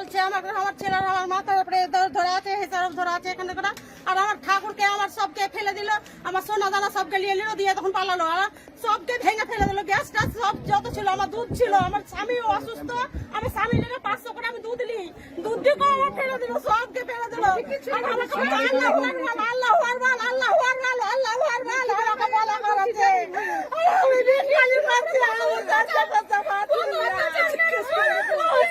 বলছে আমার আমার ছেলের আমার মাথার উপরে ধরে আছে হেসারফ ধরে আছে এখানে করে আর আমার ঠাকুরকে আমার সবকে ফেলে দিল আমার সোনা দানা সবকে নিয়ে নিল দিয়ে তখন পালালো আর সবকে ভেঙে ফেলে দিল গ্যাস টাস সব যত ছিল আমার দুধ ছিল আমার স্বামীও অসুস্থ আমার স্বামী লেগে পাঁচশো করে আমি দুধ নিই দুধ দিয়ে আমার ফেলে দিল সবকে ফেলে দিল আল্লাহু আল্লাহু আকবার, আল্লাহু আকবার, আল্লাহু আকবার, আমাকে বলা করাচ্ছে। আর আমি ভিখারি পাচ্ছি, আমি সহ্য করতে পারছি না। আমি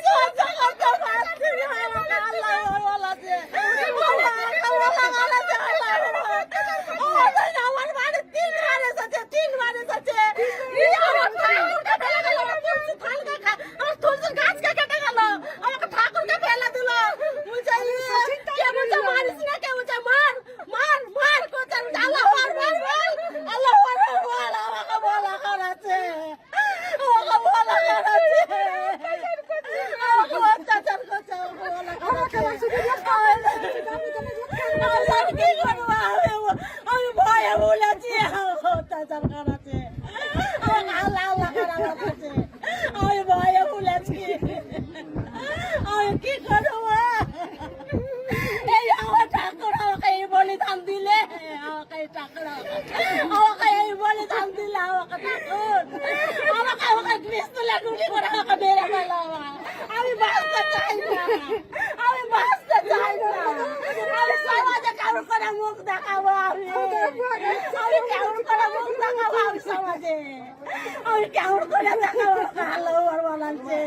সহ্য করতে পারছি না, আমাকে আল্লাহু বলাছে। আমাকে বলা করাচ্ছে, আল্লাহু আকবার। আমাদের আমার বাড়ি তিনবার এসেছে, তিনবার এসেছে। এই আমার ঠাকুরকে ফেলে গেল, আমার তুলসী থালকে খা- আমার তুলসী গাছকে কেটে গেল। আমাকে ঠাকুরকে ফেলে দিল। বলছে, ইয়ে, কে বলছে মারিস না, কে বলছে মার, মার, মার, করছে, আমি বলছি, আল্লাহু আকবার বল, আল্লাহু আকবার বল, আমাকে বলা করাচ্ছে। আমাকে বলা করাচ্ছে। আমাকে অত্যাচার করছে, আমাকে বলা করাচ্ছে। আল্লাহ, কি করব? আমি- ভয়ে বলেছি, অত্যাচার করাচ্ছে। আমাকে আল্লাহ আল্লাহ করা করাচ্ছে। আমি ভয়ে বলেছি আমি কি করব এই আমার ঠাকুর আমাকে এই বলিদান দিলে আমাকে এই ঠাকুর আমাকে এই বলিদান দিলে আমাকে ঠাকুর আমাকে আমাকে পিস্তলে গুলি করে আমাকে মেরে ফেলো আমি বাঁচতে চাই না আমি বাঁচতে চাই না আমি সমাজে কেমন করে মুখ দেখাবো আমি আমি কেমন করে মুখ দেখাবো আমি সমাজে আমি কেমন করে দেখাবো ভালো বলাচ্ছে